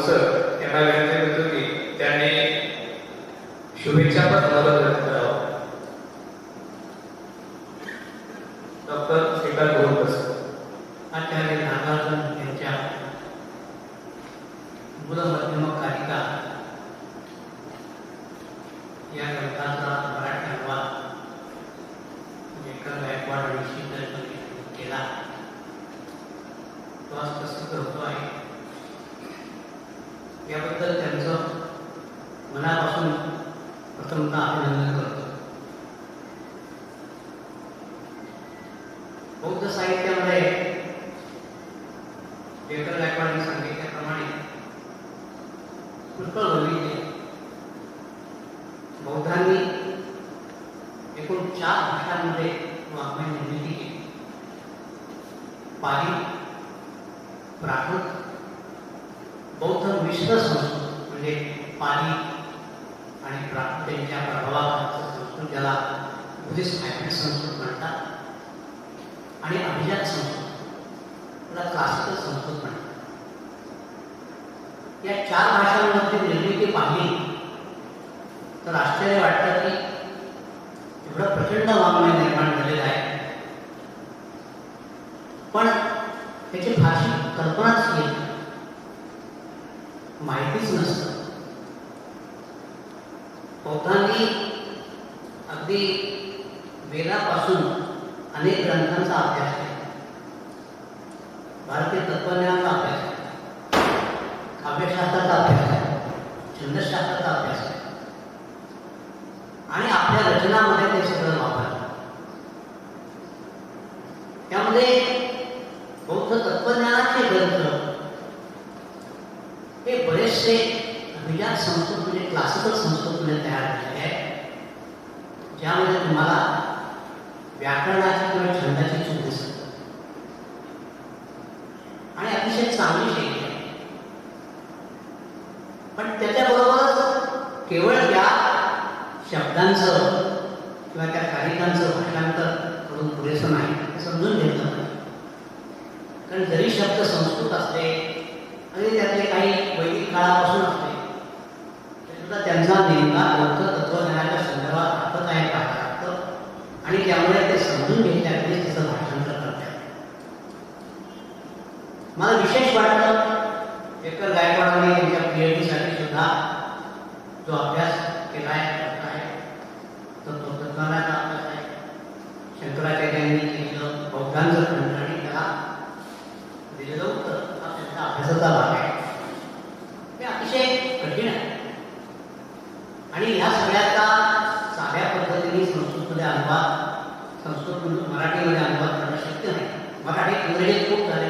मी doctor Shrikant भाऊसर यांना विनंती करतो की त्यांनी शुभेच्छा पत्राला व्यक्त करावं डॉक्टर श्रीकांत भाऊसर आचार्य नागार्जुन यांच्या मूलमध्यमक कारिका या ग्रंथाचा मराठी अनुवाद लेखक गायकवाड आणि शीतल यांनी केला तो आज प्रसिद्ध होतो आहे याबद्दल त्यांचं मनापासून प्रथमतः अभिनंदन करतो बौद्ध साहित्यामध्ये लेखक गायकवाडांनी सांगितल्याप्रमाणे पुष्कळ वैविध्य आहे. बौद्धांनी एकूण चार भाषांमध्ये वाङ्मय निर्मिती केली पाली प्राकृत बौद्ध मिश्र संस्कृत म्हणजे पाली आणि प्राकृत यांच्या प्रभावाखालचं संस्कृत ज्याला बुद्धिस्ट हायब्रिड संस्कृत म्हणतात आणि अभिजात संस्कृत त्याला क्लासिकल संस्कृत म्हणतात या चार भाषांमध्ये निर्मिती पाहिली तर आश्चर्य वाटतं की एवढं प्रचंड वाङ्मय निर्माण झालेलं आहे पण त्याची फारशी कल्पनाच येत नाही. माहितीच नसतं बौद्धांनी अगदी वेदापासून अनेक ग्रंथांचा अभ्यास केला भारतीय तत्वज्ञानाचा अभ्यास केला काव्यशास्त्राचा अभ्यास आहे. छंदशास्त्राचा अभ्यास आहे. आणि आपल्या रचनामध्ये ते सगळं वापरलं त्यामध्ये बौद्ध तत्वज्ञानाचे ग्रंथ हे बरेचसे अभिजात संस्कृत म्हणजे क्लासिकल संस्कृतमध्ये तयार झालेले आहे ज्यामध्ये तुम्हाला व्याकरणाची किंवा छंदाची चूक दिसत. आणि अतिशय चांगली शैली आहे. पण त्याच्याबरोबरच केवळ या शब्दांचं किंवा त्या कारिकांचं भाषांतर करून पुरेसं नाही समजून घेतलं पाहिजे कारण जरी शब्द संस्कृत असले आणि त्यातले काही वैदिक काळापासून असले तरी सुद्धा त्यांचा नेमका बौद्ध तत्वज्ञानाच्या संदर्भात अर्थ काय पाहिजे अर्थ आणि त्यामुळे ते समजून घेतल्यामुळे त्याचं भाषांतर करतात मला विशेष वाटतं एकल गायकवाडांनी त्यांच्या पीएचडी साठी सुद्धा जो अभ्यास केला आहे करत आहे तो तत्वज्ञानाचा अभ्यास आहे शंकराचार्यांनी केलेलं बौद्धांचं खंड आणि त्याला दिलेलं उत्तर हा त्यांच्या अभ्यासाचा भाग आहे हे अतिशय कठीण आहे आणि ह्या सगळ्याचा साध्या पद्धतीने संस्कृतमध्ये अनुवाद संस्कृत मराठीमध्ये अनुवाद करणं शक्य नाही मराठी इंग्रजीत खूप झाले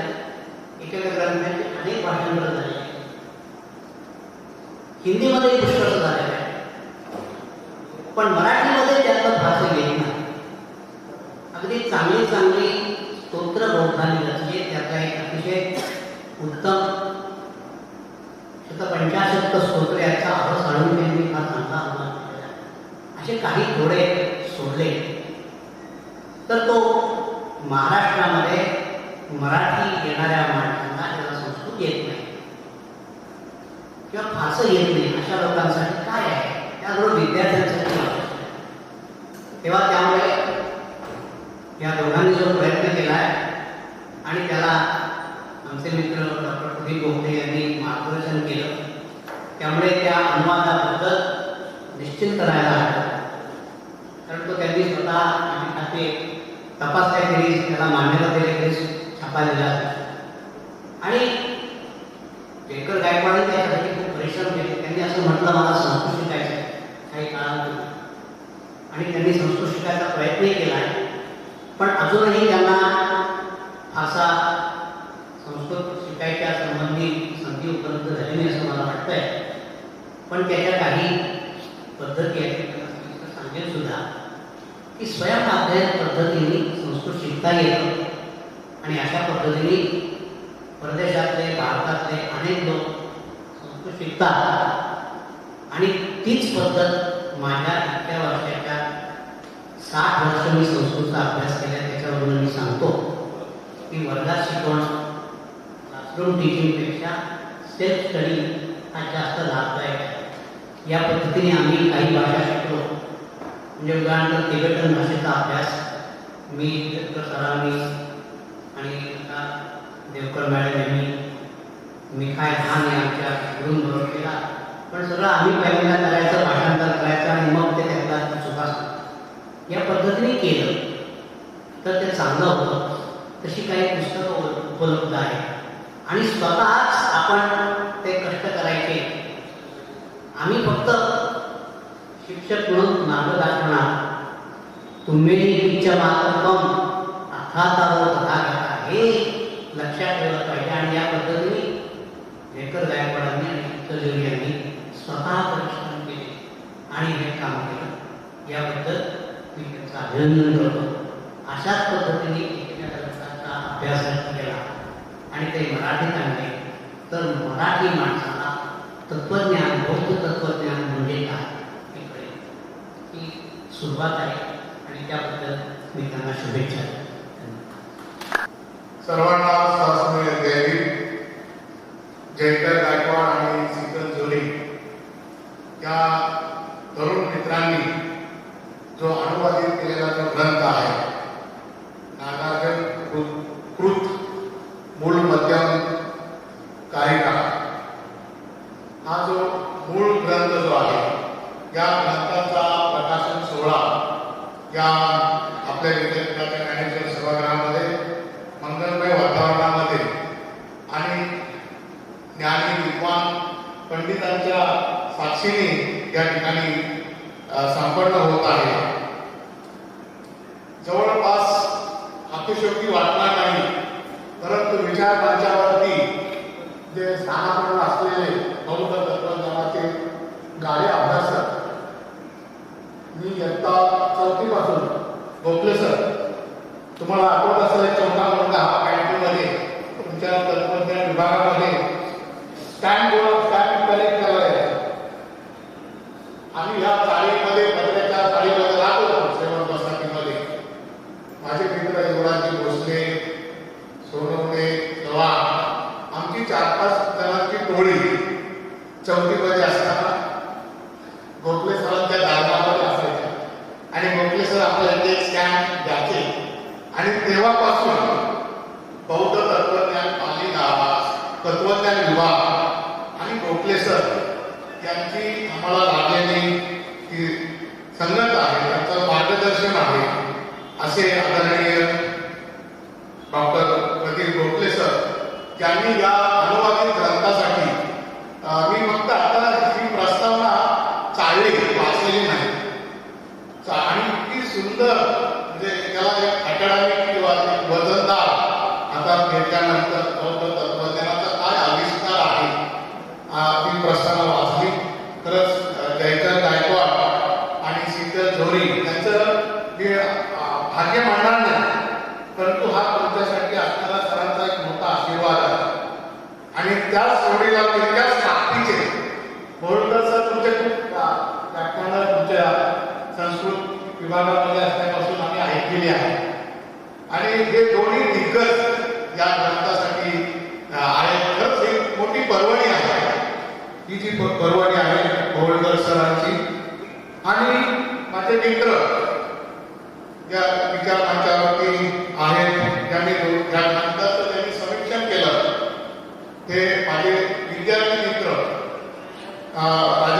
एकेका ग्रंथांचे अनेक भाषांतर झाले हिंदीमध्ये पुष्कळ झालेलं आहे पण मराठीमध्ये त्यातलं फारसं येत नाही अगदी चांगली चांगली स्तोत्र असते रचली त्याचा एक अतिशय उत्तम शतपंचाशत्त स्तोत्र याचा आवाज काढून त्यांनी फार चांगला अनुवाद केलेला असे काही थोडे सोडले. तर तो महाराष्ट्रामध्ये मराठी येणाऱ्या माणसांना त्याला संस्कृत येत नाही. किंवा फारसं येत नाही. अशा लोकांसाठी काय आहे? त्याबरोबर विद्यार्थ्यांसाठी तेव्हा त्यामुळे या दोघांनी जो प्रयत्न केला आहे आणि त्याला आमचे मित्र डॉक्टर प्रदीप गोखले यांनी मार्गदर्शन केलं. त्यामुळे त्या अनुवादाबद्दल निश्चित करायला हवं. कारण तो त्यांनी स्वतः आम्ही खाते तपासल्या तरी त्याला मान्यता दिली तरी छापा दिला. आणि टेकर गायकवाडांनी त्यासाठी खूप परिश्रम केले. त्यांनी असं म्हटलं मला संस्कृत शिकायचं आहे काही काळापूर्वी आणि त्यांनी संस्कृत शिकायचा प्रयत्नही केला आहे. पण अजूनही त्यांना असा संस्कृत शिकायच्या संबंधी संधी उपलब्ध झाली नाही असं मला वाटतंय. पण त्याच्या काही पद्धती आहेत सांगेल सुद्धा की स्वयंअध्ययन पद्धतीने संस्कृत शिकता येतं. आणि अशा पद्धतीने परदेशातले भारतातले अनेक लोक संस्कृत शिकतात. आणि तीच पद्धत माझ्या इतक्या वर्षाच्या साठ वर्ष मी संस्कृतचा अभ्यास केला त्याच्यावरून मी सांगतो. की वर्गात शिकवणं क्लासरूम टीचिंगपेक्षा सेल्फ स्टडी हा जास्त लाभदायक आहे. या पद्धतीने आम्ही काही भाषा शिकलो. म्हणजे उदाहरण तिबेटन भाषेचा अभ्यास मी सरांनी आणि देवकर मॅडम यांनी मी काय लहान आहे आमच्या केला पण सगळं आम्ही पहिल्यांदा करायचं भाषांतर करायचं आणि मग ते त्यांना चुका. या पद्धतीने केलं. तर ते चांगलं होतं. तशी काही पुस्तकं उपलब्ध आहेत. आणि स्वतःच आपण ते कष्ट करायचे. आम्ही फक्त शिक्षक म्हणून मार्ग दाखवणार तुम्ही इच्छा मार्ग कम अथा तारो हे लक्षात ठेवलं पाहिजे आणि या पद्धतीने वेकर गायकवाडांनी आणि चित्तजोगी यांनी स्वतः परिश्रम केले आणि हे काम केलं. याबद्दल मी त्यांचं अभिनंदन करतो. अशाच पद्धतीने त्याचा अभ्यास केला आणि ते मराठीत आणले तर मराठी माणसाला तत्वज्ञान बौद्ध तत्वज्ञान म्हणजे काय ही सुरुवात आहे आणि त्याबद्दल मी त्यांना शुभेच्छा सर्वांना शासनाने द्यावी तुम्हाला आठवत असलं चौथा वर्ग हा कॅन्टीनमध्ये तुमच्या तंत्रज्ञान विभागामध्ये. स्टँड दर्शन आहे असे आदरणीय डॉक्टर प्रदीप गोखले सर यांनी या uh,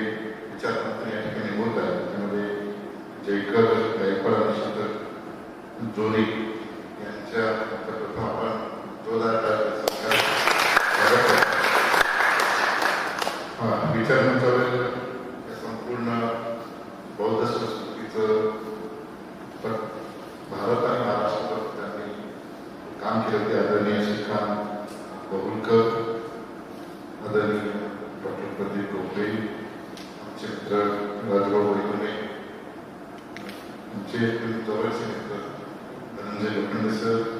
जयकर गायकवाड आणि शंकर जोरी यांच्या प्रथम आपण जोरदार टाळ्या सत्कार विचार मंचावर संपूर्ण बौद्ध संस्कृतीचं भारत आणि महाराष्ट्रावर त्यांनी काम केलं ते आदरणीय श्रीकांत बहुलकर आदरणीय डॉक्टर प्रदीप गोखले आमचे मित्र राजभाऊ 제 그립다고 했으니까 저는 이제 옆에서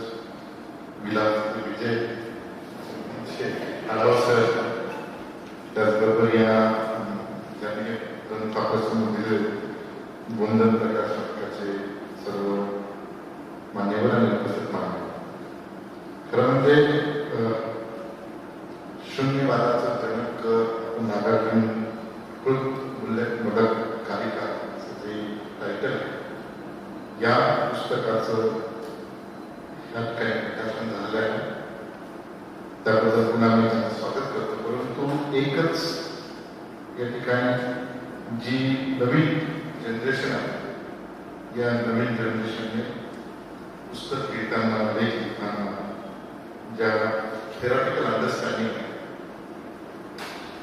थेरॉटिकल अंडरस्टँडिंग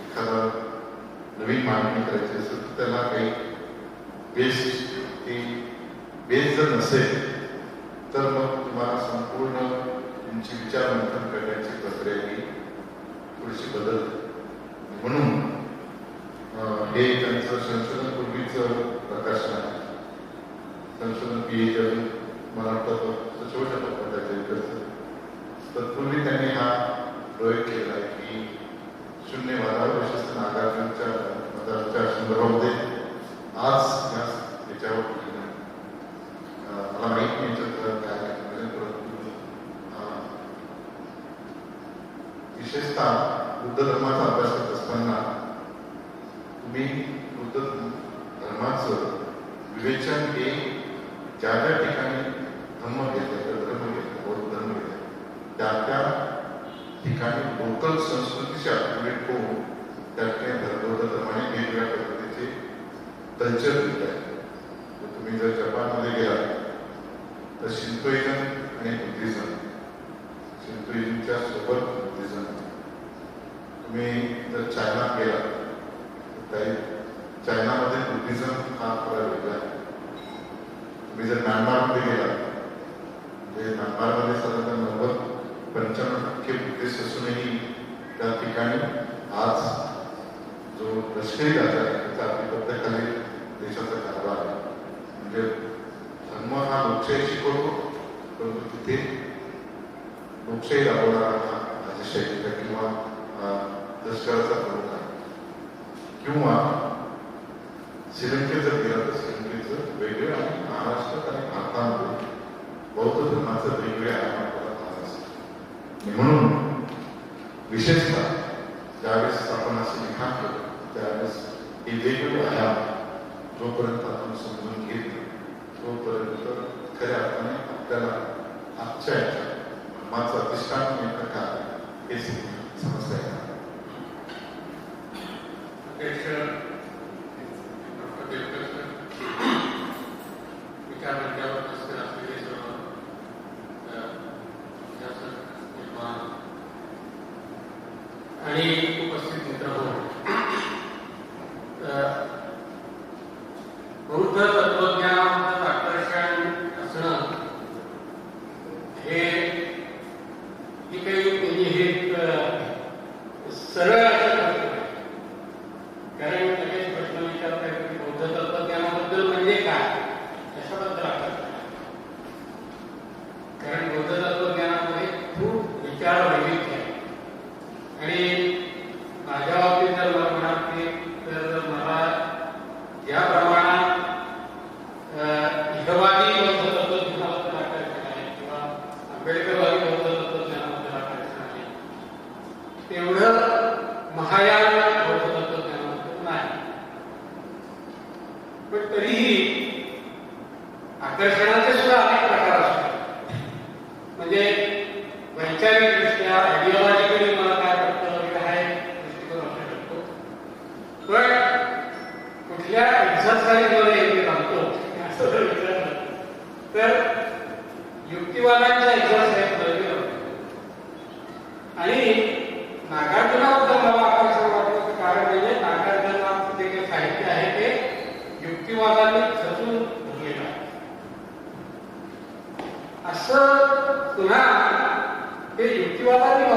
एखादा नवीन मांडणी करायची असेल तर त्याला काही बेस ती बेस जर नसेल तर मग तुम्हाला संपूर्ण तुमची विचार मंथन करण्याची प्रक्रिया ही थोडीशी बदलते म्हणून अं, हे त्यांचं संशोधन पूर्वीचं प्रकाशन आहे संशोधन पी एच अजून मला वाटतं छोट्या टप्प्यात करतं तत्पूर्वी त्यांनी हा प्रयोग केला आहे की शून्यवादावर विशेषतः नागार्जुनच्या मताच्या संदर्भामध्ये आज या याच्यावर बोलणं. अं, मला माहीत नाही याच्यात काय आहे, म्हणजे परंतु अं, विशेषतः बुद्ध धर्माचा अभ्यास करत असताना तुम्ही बुद्ध धर्माचं विवेचन हे त्या त्या ठिकाणी धम्म घेतलं तर धर्म घेतलं बौद्ध धर्म घेतलं त्या त्या ठिकाणी लोकल संस्कृतीशी अकोमोडेट होऊन त्या ठिकाणी धर्म धर्माने वेगवेगळ्या पद्धतीचे कल्चर दिले आहे. तर तुम्ही जर जपानमध्ये गेलात तर शिंतोइझम आणि बुद्धिझम शिंतोइझमच्या सोबत बुद्धिझम. तुम्ही जर चायना गेलात तर चायनामध्ये बुद्धिझम हा थोडा वेगळा आहे. मी जर म्यानमारमध्ये गेला म्हणजे म्यानमारमध्ये साधारण नव्वद पंच्याण्णव टक्के बुद्धिस्ट असूनही त्या ठिकाणी आज जो लष्करी राजा आहे त्याचा आधिपत्याखाली देशाचा कारभार आहे. म्हणजे धर्म हा लोकशाही शिकवतो परंतु तिथे लोकशाही राबवणारा हा राजशाहीचा किंवा लष्कराचा प्रमुख आहे. किंवा श्रीलंकेत जर गेला तर श्रीलंकेचं वेगळं आणि महाराष्ट्रात आणि भारतामध्ये बौद्ध धर्माचं वेगळे आणि म्हणून विशेषतः ज्यावेळेस आपण असं लिखाण केलं त्यावेळेस हे वेगवेगळे आयाम जोपर्यंत आपण समजून घेत तोपर्यंत खऱ्या अर्थाने आपल्याला आजच्या याच्या धर्माचं अधिष्ठान नेमकं काय आहे हे समजता Sarah. तुकारामचा इतिहास आणि नागार्जुनाबद्दल मला आकर्षण कारण म्हणजे नागार्जुनाचं ते काही साहित्य आहे ते युक्तिवादाने सजून असं पुन्हा ते युक्तिवादाने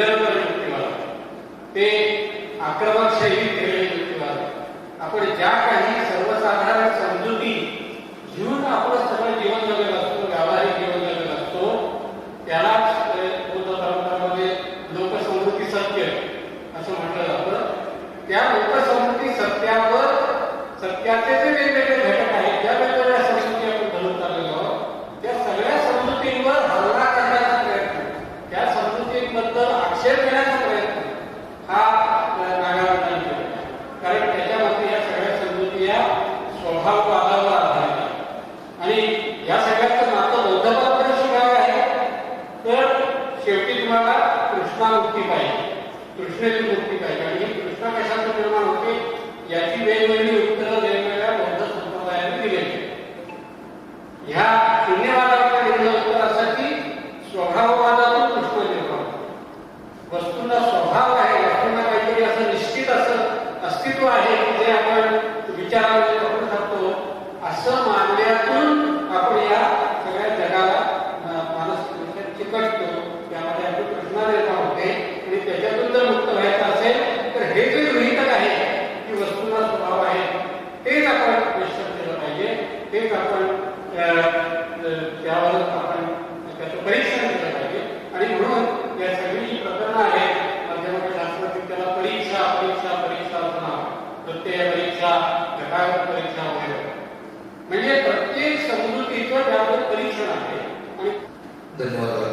विदर्भ व्यक्तिमत्व ते आक्रमक शैली आक्रमणशाही व्यक्ती व्यक्तिमत्व आपण ज्या काही सर्वसाधारण समजुती घेऊन आपण सगळं जीवन जगत असतो व्यावहारिक जीवन जगत असतो त्याला बौद्ध परंपरामध्ये लोकसमृद्धी सत्य असं म्हटलं जातं. त्या लोकसमृद्धी सत्यावर सत्याचे जे वेगवेगळे घटक आहेत त्या वेगवेगळ्या the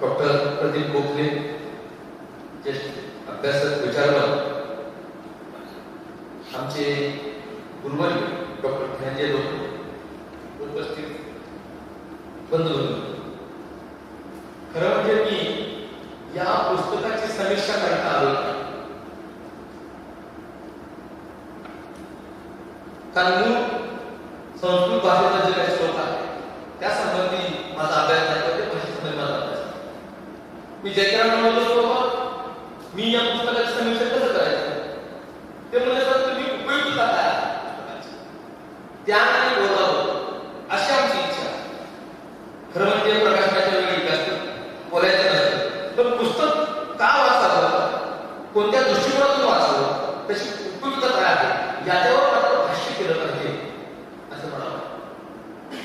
डॉक्टर प्रदीप गोखले ज्येष्ठ अभ्यासक विचारवंत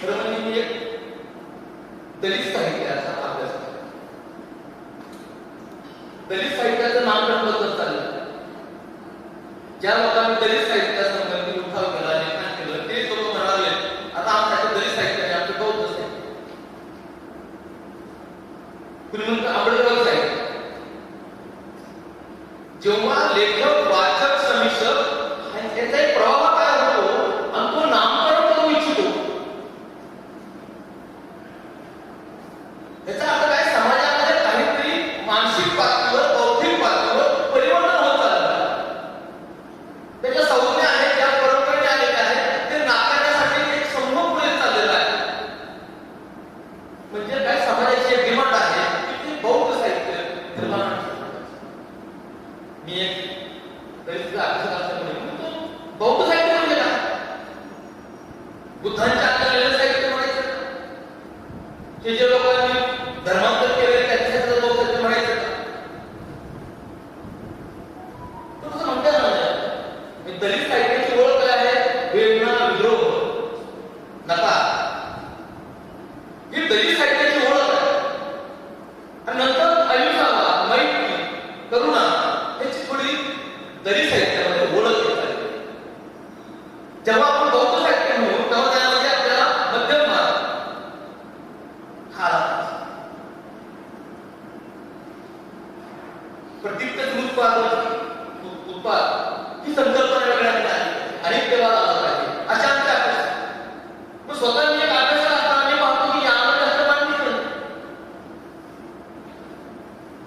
रमणी म्हणजे दलित साहित्याचा अभ्यास दलित साहित्याचं नामकरण बदलत चाललं ज्या लोकांनी दलित साहित्य that.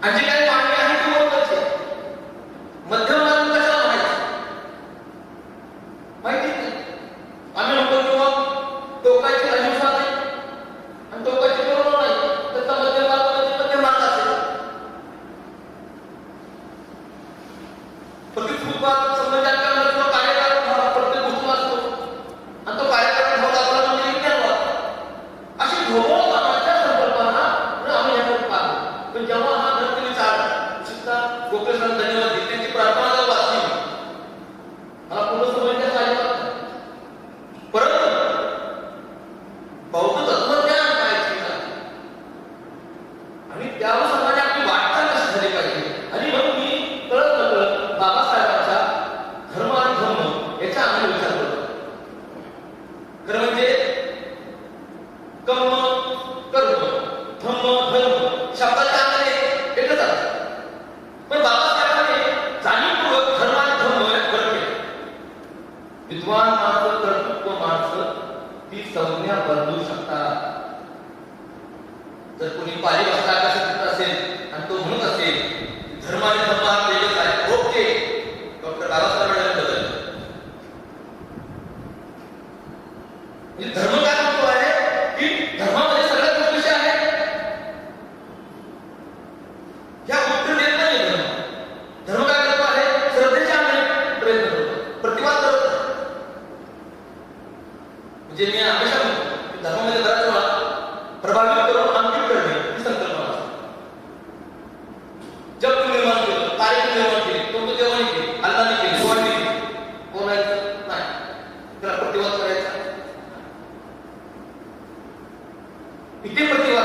Angela 側があるも प्रतिवाद करायचा इथे प्रतिवाद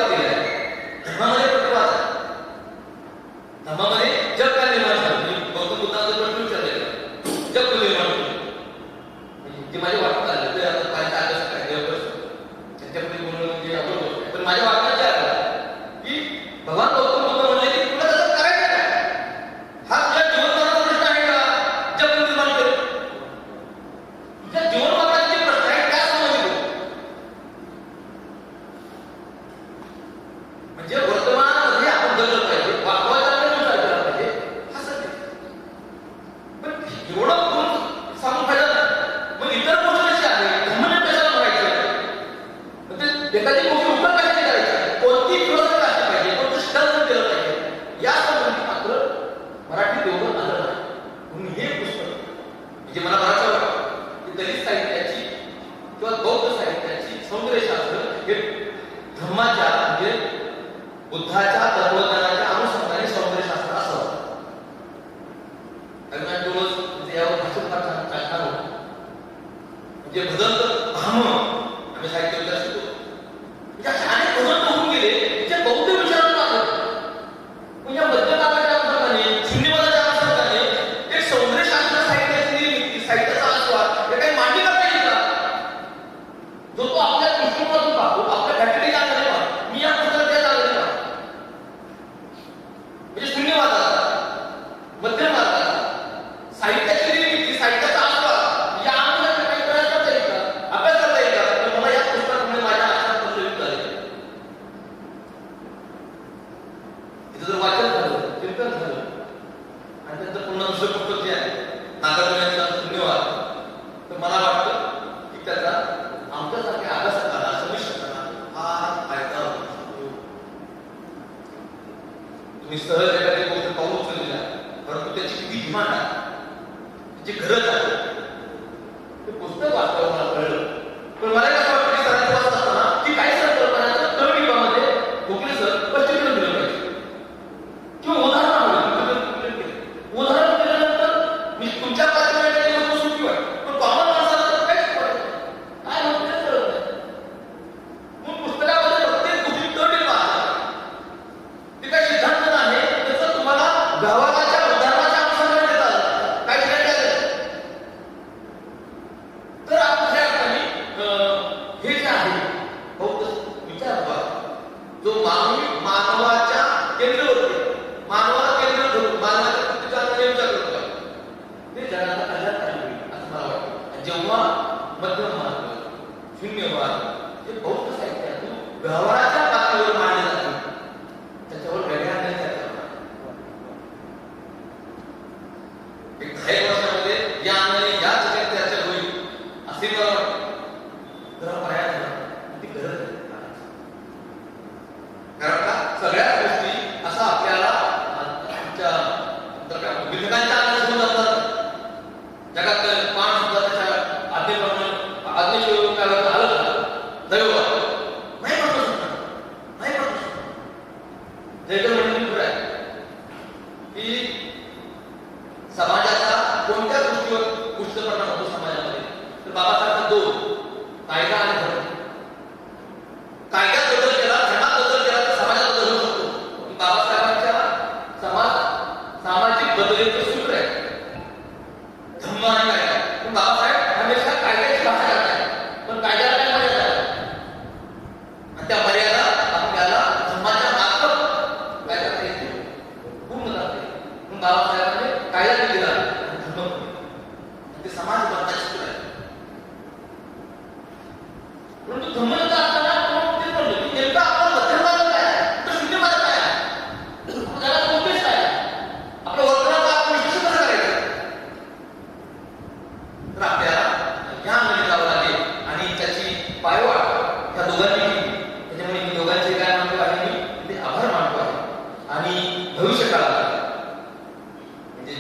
त्याचं वाचन झालं चिंतन झालं. आणि त्यांचं पूर्ण दुसरं पुस्तक जे आहे नागार्जुनांचा धन्यवाद तर मला वाटतं की त्याचा आमच्यासारख्या अभ्यासकांना समिष्ठांना हा फायदा होतो तुम्ही सहज एखादी गोष्ट पाहून आहे परंतु त्याची किती डिमांड आहे त्याची गरज आहे. Bella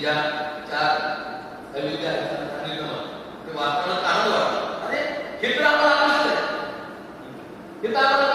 या चार अयोध्या वाचणं चांगलं वाटतं. अरे हे तर आम्हाला आवश्यक हे तर आम्हाला